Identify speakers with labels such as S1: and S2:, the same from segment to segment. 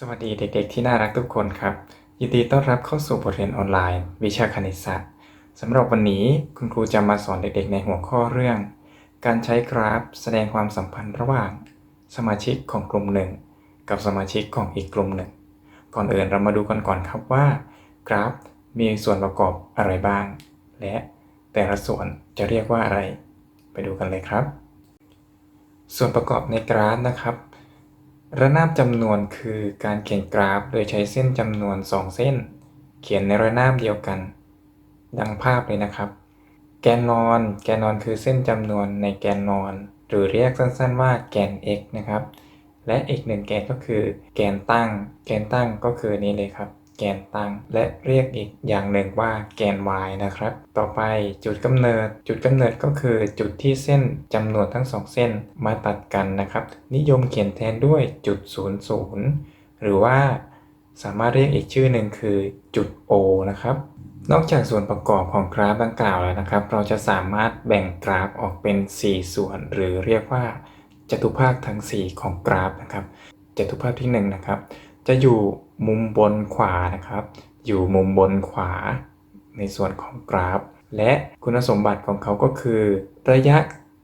S1: สวัสดีเด็กๆที่น่ารักทุกคนครับ ยินดีต้อนรับเข้าสู่บทเรียนออนไลน์ วิชาคณิตศาสตร์สำหรับวันนี้คุณครูจะมาสอนเด็กๆ ในหัวข้อเรื่อง การใช้กราฟแสดงความสัมพันธ์ระหว่าง สมาชิกของกลุ่มหนึ่ง กับสมาชิกของอีกกลุ่มหนึ่ง ก่อนอื่นเรามาดูกันก่อนครับว่า กราฟมีส่วนประกอบอะไรบ้าง และแต่ละส่วนจะเรียกว่าอะไร ไปดูกันเลยครับ ส่วนประกอบในกราฟนะครับ ระนาบจำนวนคือการเขียนกราฟโดยใช้เส้นจำนวน 2 เส้น เขียนในระนาบเดียวกัน ดังภาพเลยนะครับ แกนนอน แกนนอนคือเส้นจำนวนในแกนนอน หรือเรียกสั้นๆว่าแกน x นะครับ และอีกหนึ่งแกนก็คือแกนตั้ง แกนตั้งก็คือนี้เลยครับ แกนตั้ง และเรียกอีกอย่างหนึ่งว่าแกน y นะครับ ต่อไปจุดกำเนิด จุดกำเนิดก็คือจุดที่เส้นจำนวนทั้งสองเส้นมาตัดกันนะครับ นิยมเขียนแทนด้วยจุด00 หรือว่าสามารถเรียกอีกชื่อหนึ่งคือจุด O นะครับ นอกจากส่วนประกอบของกราฟดังกล่าวแล้วนะครับ เราจะสามารถแบ่งกราฟออกเป็น 4 ส่วน หรือเรียกว่าจตุภาคทั้ง 4 ของกราฟนะครับจตุภาคที่1นะครับ จะอยู่ มุมบนขวานะครับ อยู่มุมบนขวา ในส่วนของกราฟ และคุณสมบัติของเขาก็คือ ระยะ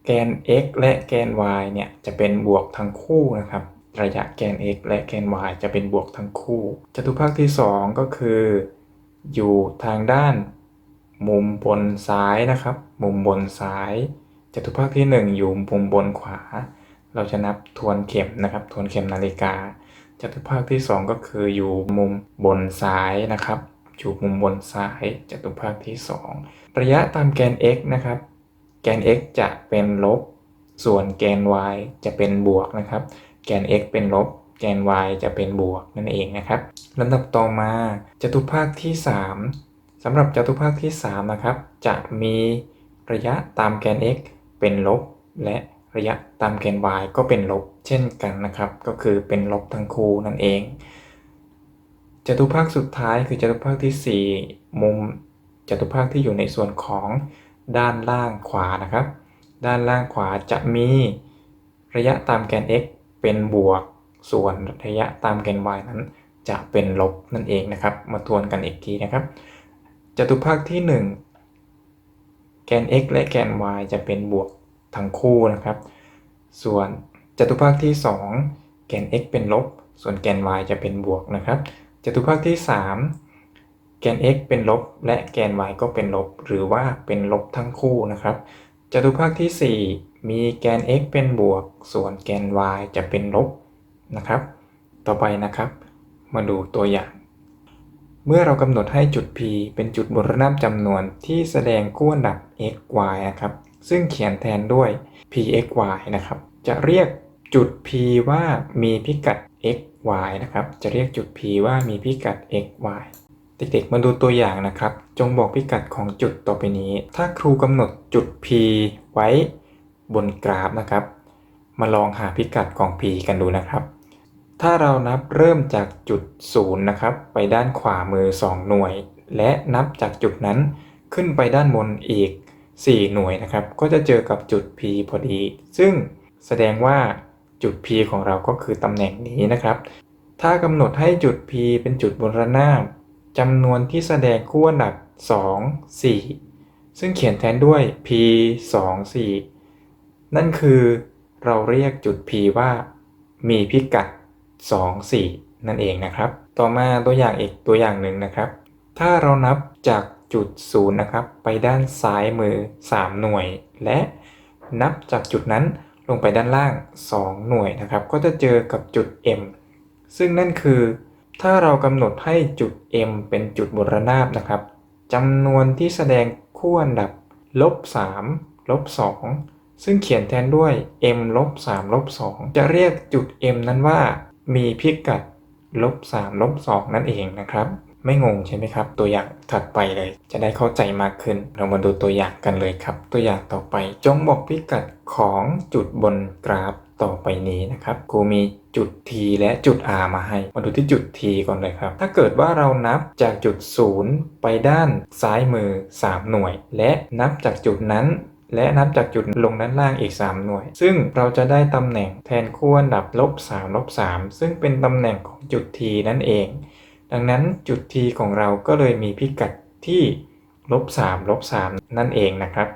S1: แกน x และแกน y เนี่ยจะเป็นบวกทั้งคู่นะครับ ระยะแกน x และแกน y จะเป็นบวกทั้งคู่จตุภาคที่ 2 ก็คือ อยู่ทางด้าน มุมบนซ้ายนะครับ มุมบนซ้ายจตุภาคที่ 1 อยู่มุมบนขวา เราจะนับทวนเข็มนะครับ ทวนเข็มนาฬิกา จตุภาคที่ 2 ก็คืออยู่มุมบนซ้ายนะครับ อยู่มุมบนซ้ายจตุภาคที่ 2 ระยะตามแกน x นะครับ แกน x จะเป็นลบ ส่วนแกน y จะเป็นบวกนะครับ แกน x เป็นลบ แกน y จะเป็นบวกนั่นเองนะครับลำดับต่อมาจตุภาคที่ 3สำหรับจตุภาคที่ 3 นะครับ จะมีระยะตามแกน x เป็นลบและ ระยะตามแกน y ก็เป็นลบเช่นกันนะครับ ก็คือเป็นลบทั้งคู่นั่นเองจตุภาคสุดท้ายคือจตุภาคที่ 4 มุมจตุภาคที่อยู่ในส่วนของด้านล่างขวานะครับ ด้านล่างขวาจะมีระยะตามแกน x เป็นบวก ส่วนระยะตามแกน y นั้น จะเป็นลบนั่นเองนะครับ มาทวนกันอีกทีนะครับจตุภาคที่ 1 แกน x และแกน y จะเป็นบวก ทั้งคู่นะครับ ส่วนจตุภาคที่ 2 แกน x เป็นลบ ส่วนแกน y จะเป็นบวกนะครับ จตุภาคที่ 3 แกน x เป็นลบ และแกน y ก็เป็นลบ หรือว่าเป็นลบทั้งคู่นะครับ จตุภาคที่ 4 มีแกน x เป็นบวก ส่วนแกน y จะเป็นลบนะครับ ต่อไปนะครับ มาดูตัวอย่างเมื่อเรากำหนดให้จุด P เป็นจุดบนระนาบจำนวนที่แสดงคู่อันดับ x y นะครับ ซึ่งเขียนแทนด้วย p x y นะครับ จะเรียกจุด P ว่ามีพิกัด x y นะครับ จะเรียกจุด P ว่ามีพิกัด x y เด็กๆ มาดูตัวอย่างนะครับ จงบอกพิกัดของจุดต่อไปนี้ ถ้าครูกำหนดจุด P ไว้บนกราฟนะครับ มาลองหาพิกัดของ P กันดูนะครับ ถ้าเรานับเริ่มจากจุด 0 นะครับ ไปด้านขวามือ 2 หน่วย และนับจากจุดนั้นขึ้นไปด้านบนอีก 4 หน่วยนะครับ ก็จะเจอกับจุด P พอดี ซึ่งแสดงว่าจุด P ของเราก็คือตำแหน่งนี้นะครับ ถ้ากำหนดให้จุด P เป็นจุดบนระนาบจำนวนที่แสดงคู่อันดับ 2 4 ซึ่งเขียนแทนด้วย P 2 4 นั่นคือเราเรียกจุด P ว่า มีพิกัด 2 4 นั่นเองนะครับ ต่อมาตัวอย่างอีกตัวอย่างหนึ่งนะครับ ถ้าเรานับจาก จุด0นะครับ ไปด้านซ้ายมือ 3 หน่วย และนับจากจุดนั้นลงไปด้านล่าง 2 หน่วยนะครับ ก็จะเจอกับจุด M ซึ่งนั่นคือ ถ้าเรากำหนดให้จุด M เป็นจุดบนระนาบนะครับจำนวนที่แสดงคู่อันดับลบ3ลบ2ซึ่งเขียนแทนด้วย m ลบ3ลบ2จะเรียกจุด m นั้นว่ามีพิกัดลบ3ลบ2นั่นเองนะครับ ไม่งงใช่ไหมครับ ตัวอย่างถัดไปเลย จะได้เข้าใจมากขึ้น เรามาดูตัวอย่างกันเลยครับ ตัวอย่างต่อไป จงบอกพิกัดของจุดบนกราฟต่อไปนี้นะครับครูมีจุด T และจุด R มาให้ มาดูที่จุด T ก่อนเลยครับ ถ้าเกิดว่าเรานับจากจุด 0 ไปด้านซ้ายมือ 3 หน่วย และนับจากจุดนั้นและนับจากจุดลงด้านล่างอีก 3 หน่วย ซึ่งเราจะได้ตำแหน่งแทนคู่อันดับลบ3ลบ3ซึ่งเป็นตำแหน่งของจุด t นั่นเอง ดังนั้นจุด t ของเราก็เลยมีพิกัดที่ลบ3ลบ3นั่นเองนะครับ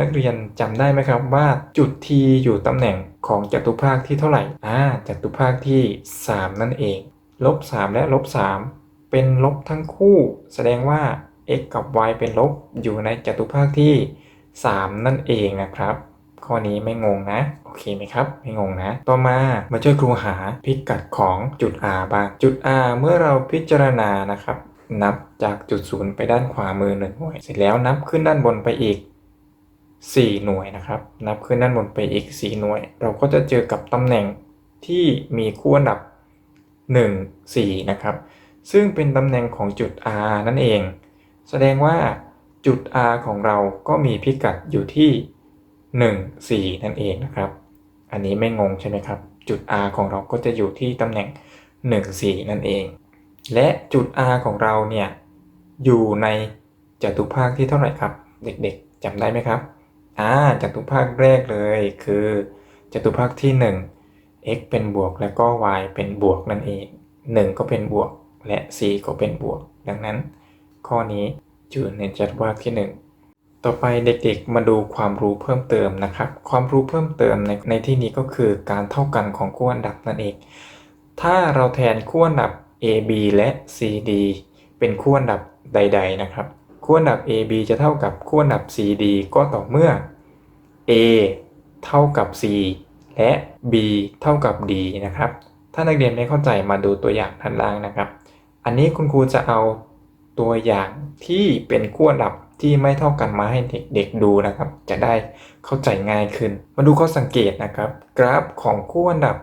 S1: นักเรียนจำได้ไหมครับว่าจุด t อยู่ตำแหน่งของจัตุภาคที่เท่าไหร่อ่าจัตุภาคที่ 3 นั่นเองลบ3และลบ3เป็นลบทั้งคู่ แสดงว่า x กับ y เป็นลบอยู่ในจัตุภาคที่ 3 นั่นเองนะครับ ข้อนี้ไม่งงนะ โอเคไหมครับ ไม่งงนะ ต่อมามาช่วยครูหาพิกัดของจุด r บ้างจุด r เมื่อเราพิจารณานะครับ นับจากจุดศูนย์ไปด้านขวามือหนึ่งหน่วย เสร็จแล้วนับขึ้นด้านบนไปอีก 4 หน่วยนะครับ นับขึ้นด้านบนไปอีก 4 หน่วย เราก็จะเจอกับตำแหน่งที่มีคู่อันดับ 1 4 นะครับ ซึ่งเป็นตำแหน่งของจุด R นั่นเอง แสดงว่าจุด R ของเราก็มีพิกัดอยู่ที่ 1 4 นั่นเองนะครับ อันนี้ไม่งงใช่ไหมครับ จุด R ของเราก็จะอยู่ที่ตำแหน่ง 1 4 นั่นเอง และจุด R ของเราเนี่ยอยู่ในจัตุภาคที่เท่าไหร่ครับ เด็กๆจำได้ไหมครับอ่าจัตุภาคแรกเลยคือจัตุภาคที่ 1 x เป็นบวกแล้วก็ y เป็นบวกนั่นเอง 1 ก็เป็นบวกและ 4 ก็เป็นบวก ดังนั้น ข้อนี้อยู่ในจัตุภาคที่ 1 ต่อไปเด็กๆ มาดูความรู้เพิ่มเติมนะครับ ความรู้เพิ่มเติมในในที่นี้ก็คือการเท่ากันของคู่อันดับนั่นเอง ถ้าเราแทนคู่อันดับ A B และ C D เป็นคู่อันดับใด ๆ นะครับคู่อันดับ A B จะเท่ากับคู่อันดับ C D ก็ต่อเมื่อ A เท่ากับ C และ B เท่ากับ D นะครับ ถ้านักเรียนไม่เข้าใจมาดูตัวอย่างด้านล่างนะครับ อันนี้คุณครูจะเอาตัวอย่างที่เป็นคู่อันดับ ที่ไม่เท่ากันมาให้เด็กๆดูนะครับ จะได้เข้าใจง่ายขึ้น มาดูข้อสังเกตนะครับ กราฟของคู่อันดับ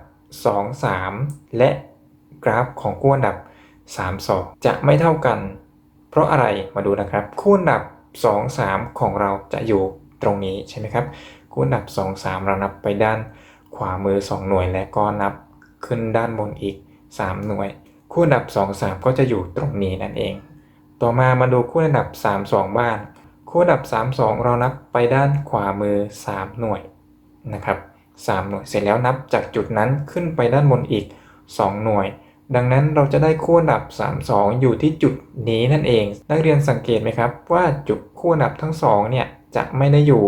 S1: 2 3 และกราฟของคู่อันดับ 3 2 จะไม่เท่ากัน เพราะอะไรมาดูนะครับ คู่อันดับ 2 3 ของเราจะอยู่ตรงนี้ใช่ไหมครับ คู่อันดับ 2 3 เรานับไปด้านขวามือ 2 หน่วยและก็นับขึ้นด้านบนอีก 3 หน่วย คู่อันดับ 2 3 ก็จะอยู่ตรงนี้นั่นเอง ต่อมามาดูคู่อันดับ 3 2 บ้าง คู่อันดับ 3 2 เรานับไปด้านขวามือ 3 หน่วยนะครับ3หน่วยเสร็จแล้วนับจากจุดนั้นขึ้นไปด้านบนอีก 2 หน่วย ดังนั้นเราจะได้คู่อันดับ 3 2 อยู่ที่จุดนี้นั่นเอง นักเรียนสังเกตไหมครับ ว่าจุดคู่อันดับทั้งสองเนี่ยจะไม่ได้อยู่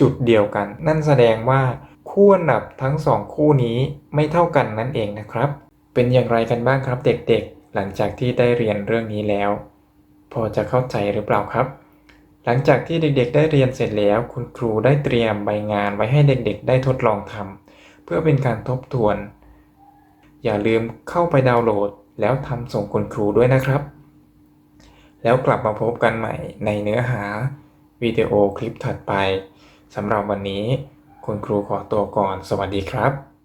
S1: จุดเดียวกัน นั่นแสดงว่าคู่อันดับทั้งสองคู่นี้ไม่เท่ากันนั่นเองนะครับ เป็นอย่างไรกันบ้างครับเด็กๆ หลังจากที่ได้เรียนเรื่องนี้แล้ว พอจะเข้าใจหรือเปล่าครับ หลังจากที่เด็กๆ ได้เรียนเสร็จแล้ว คุณครูได้เตรียมใบงานไว้ให้เด็กๆ ได้ทดลองทำเพื่อเป็นการทบทวน อย่าลืมเข้าไปดาวน์โหลด แล้วทำส่งคุณครูด้วยนะครับ แล้วกลับมาพบกันใหม่ในเนื้อหาวิดีโอคลิปถัดไปสำหรับวันนี้ คุณครูขอตัวก่อน สวัสดีครับ